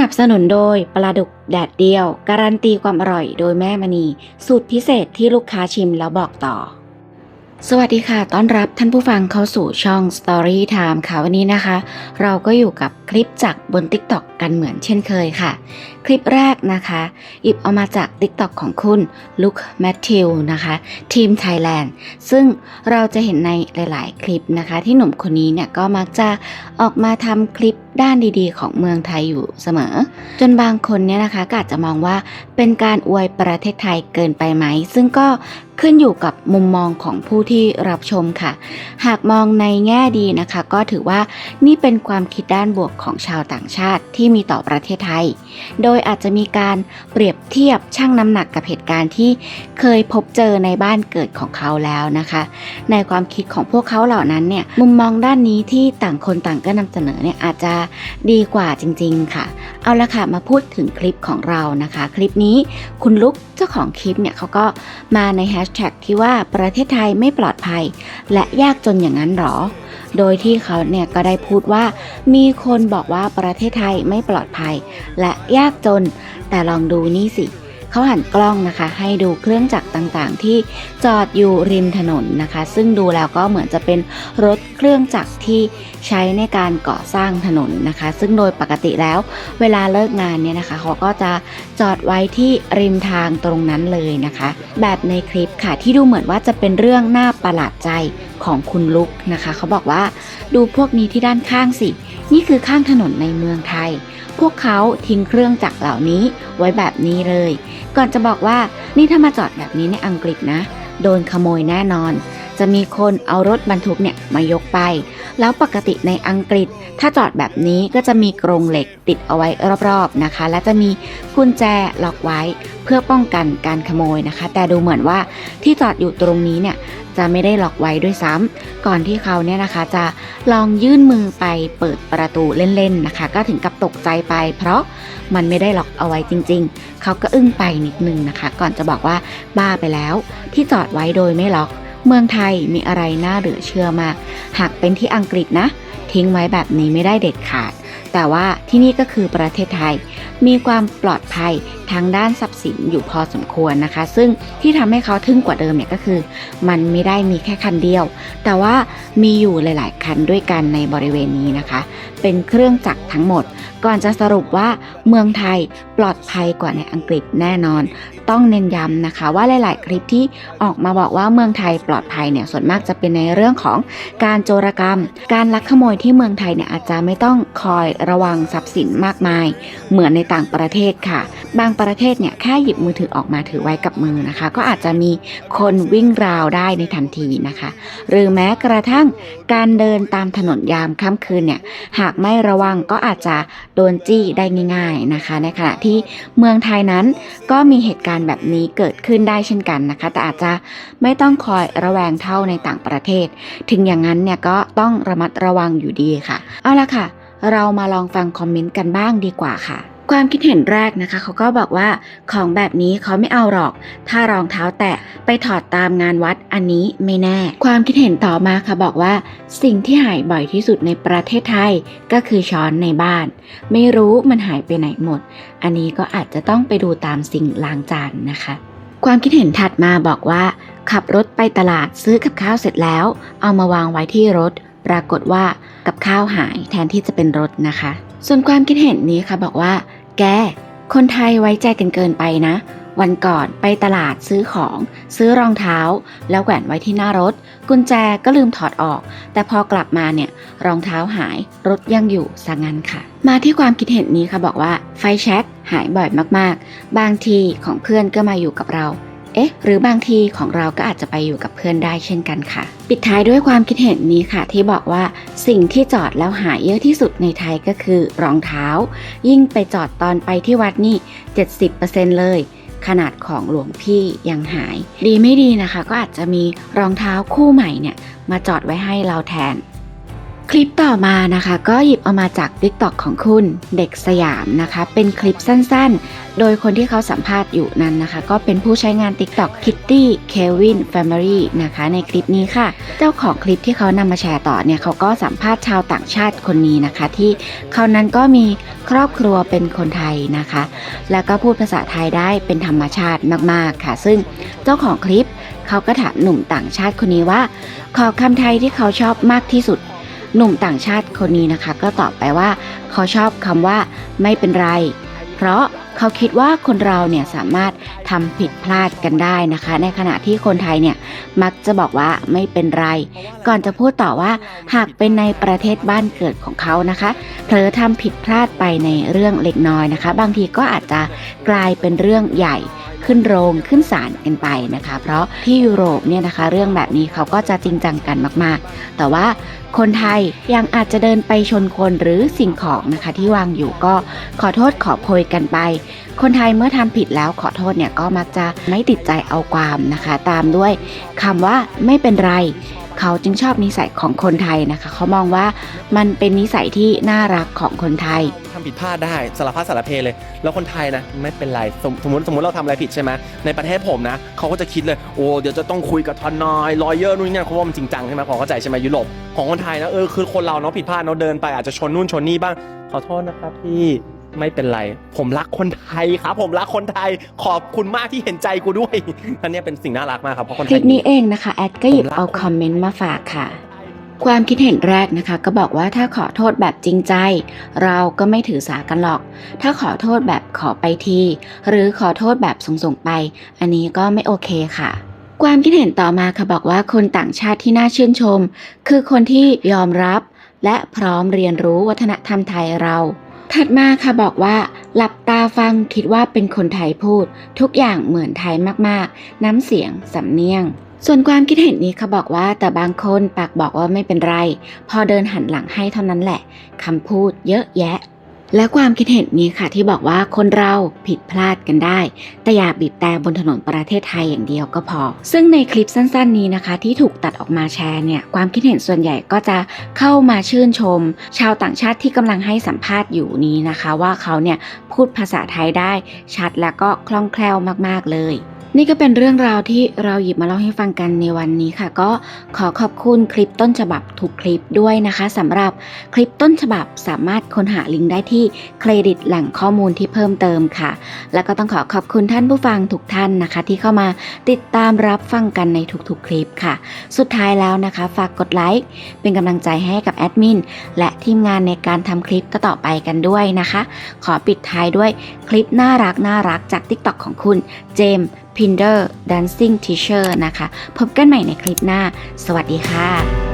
นับสนุนโดยปลาดุกแดดเดียว การันตีความอร่อยโดยแม่มณี สูตรพิเศษที่ลูกค้าชิมแล้วบอกต่อ สวัสดีค่ะ ต้อนรับท่านผู้ฟังเข้าสู่ช่อง Story Time ค่ะวันนี้นะคะ เราก็อยู่กับคลิปจากบน TikTok กันเหมือนเช่นเคยค่ะ คลิปแรกนะคะอิบเอามาจาก TikTok ของคุณลุคแมทธิวนะคะทีมไทยแลนด์ซึ่งเราจะเห็นในหลาย ๆ คลิปนะคะ ที่หนุ่มคนนี้เนี่ยก็มักจะออกมาทำคลิปด้านดีๆ ของเมืองไทยอยู่เสมอ จนบางคนเนี่ยนะคะก็อาจจะมองว่าเป็นการอวยประเทศไทยเกินไปไหม ซึ่งก็ขึ้นอยู่กับมุมมองของผู้ที่รับชมค่ะ หากมองในแง่ดีนะคะ ก็ถือว่านี่เป็นความคิดด้านบวกของชาวต่างชาติที่มีต่อประเทศไทย โดยอาจจะมีการเปรียบเทียบชั่งน้ำหนักกับเหตุการณ์ที่เคยพบเจอในบ้านเกิดของเขาแล้วนะคะ ในความคิดของพวกเขาเหล่านั้นเนี่ยมุมมองด้านนี้ที่ต่างคนต่างก็นำเสนอเนี่ยอาจจะดีกว่าจริง ๆ ค่ะ เอาละค่ะมาพูดถึงคลิปของเรานะคะ คลิปนี้คุณลุกเจ้าของคลิปเนี่ยเขาก็มาในแฮชแท็กที่ว่าประเทศไทยไม่ปลอดภัย และยากจนอย่างนั้นหรอ โดยที่เขาเนี่ยก็ได้พูดว่า มีคนบอกว่าประเทศไทยไม่ปลอดภัย และยากจน แต่ลองดูนี่สิเขาหันกล้องนะคะ ให้ดูเครื่องจักรต่างๆ ที่จอดอยู่ริมถนนนะคะ ซึ่งดูแล้วก็เหมือนจะเป็นรถเครื่องจักรที่ใช้ในการก่อสร้างถนนนะคะ ซึ่งโดยปกติแล้ว เวลาเลิกงานเนี่ยนะคะ เขาก็จะจอดไว้ที่ริมทางตรงนั้นเลยนะคะ แบบในคลิปค่ะที่ดูเหมือนว่าจะเป็นเรื่องน่าประหลาดใจ ของคุณลุกนะคะ เขาบอกว่าดูพวกนี้ที่ด้านข้างสิ นี่คือข้างถนนในเมืองไทย พวกเขาทิ้งเครื่องจักรเหล่านี้ไว้แบบนี้เลย ก่อนจะบอกว่านี่ถ้ามาจอดแบบนี้ในอังกฤษนะ โดนขโมยแน่นอน จะมีคนเอารถบรรทุกเนี่ยมายกไป แล้วปกติในอังกฤษ ถ้าจอดแบบนี้ก็จะมีกรงเหล็กติดเอาไว้รอบๆนะคะ และจะมีกุญแจล็อกไว้เพื่อป้องกันการขโมยนะคะ แต่ดูเหมือนว่าที่จอดอยู่ตรงนี้เนี่ยจะไม่ได้ล็อกไว้ด้วยซ้ำก่อนที่เขาเนี่ยนะคะจะลองยื่นมือไปเปิดประตูเล่นๆนะคะ ก็ถึงกับตกใจไป เพราะมันไม่ได้ล็อกเอาไว้จริง ๆ เขาก็อึ้งไปนิดนึงนะคะ ก่อนจะบอกว่าบ้าไปแล้ว ที่จอดไว้โดยไม่ล็อก เมืองไทยมีอะไรน่าเหลือเชื่อมาก หากเป็นที่อังกฤษนะ ทิ้งไว้แบบนี้ไม่ได้เด็ดขาด แต่ว่าที่นี่ก็คือประเทศไทย มีความปลอดภัยทางด้านทรัพย์สินอยู่พอสมควรนะคะ ซึ่งที่ทำให้เขาทึ่งกว่าเดิมเนี่ยก็คือ มันไม่ได้มีแค่คันเดียว แต่ว่ามีอยู่หลาย ๆ คันด้วยกันในบริเวณนี้นะคะ เป็นเครื่องจักรทั้งหมด ก่อนจะสรุปว่าเมืองไทยปลอดภัยกว่าในอังกฤษแน่นอน ต้องเน้นย้ำนะคะว่าหลาย ๆ คลิปที่ออกมาบอกว่าเมืองไทยปลอดภัยเนี่ยส่วนมากจะเป็นในเรื่องของการโจรกรรม การลักขโมยที่เมืองไทยเนี่ยอาจจะไม่ต้องคอยระวังทรัพย์สินมากมาย เหมือนในต่างประเทศค่ะ บางประเทศเนี่ยแค่หยิบมือถือออกมาถือไว้กับมือนะคะ ก็อาจจะมีคนวิ่งราวได้ในทันทีนะคะ หรือแม้กระทั่งการเดินตามถนนยามค่ำคืนเนี่ยหากไม่ระวังก็อาจจะโดนจี้ได้ง่าย ๆนะคะ ในขณะที่เมืองไทยนั้นก็มีเหตุการณ์แบบนี้เกิดขึ้นได้เช่นกันนะคะ แต่อาจจะไม่ต้องคอยระแวงเท่าในต่างประเทศ ถึงอย่างนั้นเนี่ยก็ต้องระมัดระวังอยู่ดีค่ะ เอาละค่ะ เรามาลองฟังคอมเมนต์กันบ้างดีกว่าค่ะ ความคิดเห็นแรกนะคะเขาก็บอกว่าของแบบนี้เขาไม่เอาหรอก ถ้ารองเท้าแตะไปถอดตามงานวัดอันนี้ไม่แน่ ความคิดเห็นต่อมาค่ะบอกว่า สิ่งที่หายบ่อยที่สุดในประเทศไทยก็คือช้อนในบ้าน ไม่รู้มันหายไปไหนหมด อันนี้ก็อาจจะต้องไปดูตามสิ่งล้างจานนะคะ ความคิดเห็นถัดมาบอกว่า ขับรถไปตลาดซื้อกับข้าวเสร็จแล้ว เอามาวางไว้ที่รถ ปรากฏว่ากับข้าวหายแทนที่จะเป็นรถนะคะส่วนความคิดเห็นนี้ค่ะบอกว่า แก คนไทยไว้ใจกันเกินไปนะ วันก่อนไปตลาดซื้อของ ซื้อรองเท้า แล้วแขวนไว้ที่หน้ารถ กุญแจก็ลืมถอดออก แต่พอกลับมาเนี่ย รองเท้าหายรถยังอยู่สังั้นค่ะ มาที่ความคิดเห็นนี้ค่ะบอกว่าไฟแช็กหายบ่อยมากๆ บางทีของเพื่อนก็มาอยู่กับเรา เอ๊ะ หรือบางทีของเราก็อาจจะไปอยู่กับเพื่อนได้เช่นกันค่ะ ปิดท้ายด้วยความคิดเห็นนี้ค่ะ ที่บอกว่าสิ่งที่จอดแล้วหายเยอะที่สุดในไทยก็คือรองเท้า ยิ่งไปจอดตอนไปที่วัดนี่ 70%เลยขนาดของหลวงพี่ยังหาย ดีไม่ดีนะคะ ก็อาจจะมีรองเท้าคู่ใหม่เนี่ย มาจอดไว้ให้เราแทน คลิปต่อมานะคะ ก็หยิบเอามาจาก t ิ k t o k ของคุณเด็กสยามนะคะ เป็นคลิปสั้นๆ โดยคนที่เขาสัมภาษณ์อยู่นั้นนะคะ ก็เป็นผู้ใช้งาน TikTok Kitty Kevin Family นะคะ ในคลิปนี้ค่ะ เจ้าของคลิปที่เขานำมาแชร์ต่อเนี่ยเขาก็สัมภาษณ์ชาวต่างชาติคนนี้นะคะ ที่เขานั้นก็มีครอบครัวเป็นคนไทยนะคะ แล้วก็พูดภาษาไทยได้เป็นธรรมชาติมากๆค่ะ ซึ่งเจ้าของคลิปเขาก็ถามหนุ่มต่างชาติคนนี้ว่า ขอคำไทยที่เขาชอบมากที่สุด หนุ่มต่างชาติคนนี้นะคะ ก็ตอบไปว่าเขาชอบคำว่าไม่เป็นไร เพราะเขาคิดว่าคนเราเนี่ยสามารถทำผิดพลาดกันได้นะคะ ในขณะที่คนไทยเนี่ยมักจะบอกว่าไม่เป็นไร ก่อนจะพูดต่อว่าหากเป็นในประเทศบ้านเกิดของเขานะคะเผลอทำผิดพลาดไปในเรื่องเล็กน้อยนะคะ บางทีก็อาจจะกลายเป็นเรื่องใหญ่ ขึ้นโรงขึ้นศาลกันไปนะคะ เพราะที่ยุโรปเนี่ยนะคะ เรื่องแบบนี้เขาก็จะจริงจังกันมาก ๆ แต่ว่าคนไทยยังอาจจะเดินไปชนคนหรือสิ่งของนะคะที่วางอยู่ก็ขอโทษขอโพยกันไป คนไทยเมื่อทำผิดแล้วขอโทษเนี่ยก็มักจะไม่ติดใจเอาความนะคะ ตามด้วยคำว่าไม่เป็นไรเขาจึงชอบนิสัยของคนไทยนะคะ เขามองว่ามันเป็นนิสัยที่น่ารักของคนไทย ผิดพลาดได้สารพัดสารเพเลย แล้วคนไทยนะไม่เป็นไรสมสมมติสมมติเราทำอะไรผิดใช่ไหมในประเทศผมนะเขาก็จะคิดเลยโอ้เดี๋ยวจะต้องคุยกับทนายลอยเยอร์นู่นนี่นั่นเพราะว่ามันจริงจังใช่ไหมพอเข้าใจใช่ไหมยุโรปของคนไทยนะเออคือคนเราเนาะผิดพลาดเนาะเดินไปอาจจะชนนู่นชนนี่บ้างขอโทษนะครับพี่ไม่เป็นไร ผมรักคนไทยครับ ผมรักคนไทยขอบคุณมากที่เห็นใจกูด้วยอันเนี้ยเป็นสิ่งน่ารักมากครับเพราะคนไทคลิยปนี้เองนะคะแอดก็หยิบเอาคอมเมนต์มาฝากค่ะ ความคิดเห็นแรกนะคะ ก็บอกว่าถ้าขอโทษแบบจริงใจ เราก็ไม่ถือสากันหรอก ถ้าขอโทษแบบขอไปที หรือขอโทษแบบส่งๆไป อันนี้ก็ไม่โอเคค่ะความคิดเห็นต่อมาค่ะบอกว่าคนต่างชาติที่น่าชื่นชม คือคนที่ยอมรับ และพร้อมเรียนรู้วัฒนธรรมไทยเรา ถัดมาค่ะบอกว่า หลับตาฟังคิดว่าเป็นคนไทยพูด ทุกอย่างเหมือนไทยมากๆ น้ำเสียงสำเนียง ส่วนความคิดเห็นนี้เขาบอกว่าแต่บางคนปากบอกว่าไม่เป็นไร พอเดินหันหลังให้เท่านั้นแหละคำพูดเยอะแยะ และความคิดเห็นนี้ค่ะที่บอกว่าคนเราผิดพลาดกันได้ แต่อย่าบีบแต่บนถนนประเทศไทยอย่างเดียวก็พอ ซึ่งในคลิปสั้นๆนี้นะคะ ที่ถูกตัดออกมาแชร์เนี่ยความคิดเห็นส่วนใหญ่ก็จะเข้ามาชื่นชม ชาวต่างชาติที่กำลังให้สัมภาษณ์อยู่นี้นะคะ ว่าเขาเนี่ยพูดภาษาไทยได้ชัดและก็คล่องแคล่วมากๆเลย นี่ก็เป็นเรื่องราวที่เราหยิบมาเล่าให้ฟังกันในวันนี้ค่ะ ก็ขอขอบคุณคลิปต้นฉบับทุกคลิปด้วยนะคะสำหรับคลิปต้นฉบับสามารถค้นหาลิงก์ได้ที่เครดิตแหล่งข้อมูลที่เพิ่มเติมค่ะ แล้วก็ต้องขอขอบคุณท่านผู้ฟังทุกท่านนะคะ ที่เข้ามาติดตามรับฟังกันในทุกๆ คลิปค่ะ สุดท้ายแล้วนะคะ ฝากกดไลค์เป็นกำลังใจให้กับแอดมินและทีมงานในการทำคลิปต่อไปกันด้วยนะคะ ขอปิดท้ายด้วยคลิปน่ารักน่ารักจาก TikTok ของคุณเจมส์ Pinder Dancing Teacher นะคะ พบกันใหม่ในคลิปหน้า สวัสดีค่ะ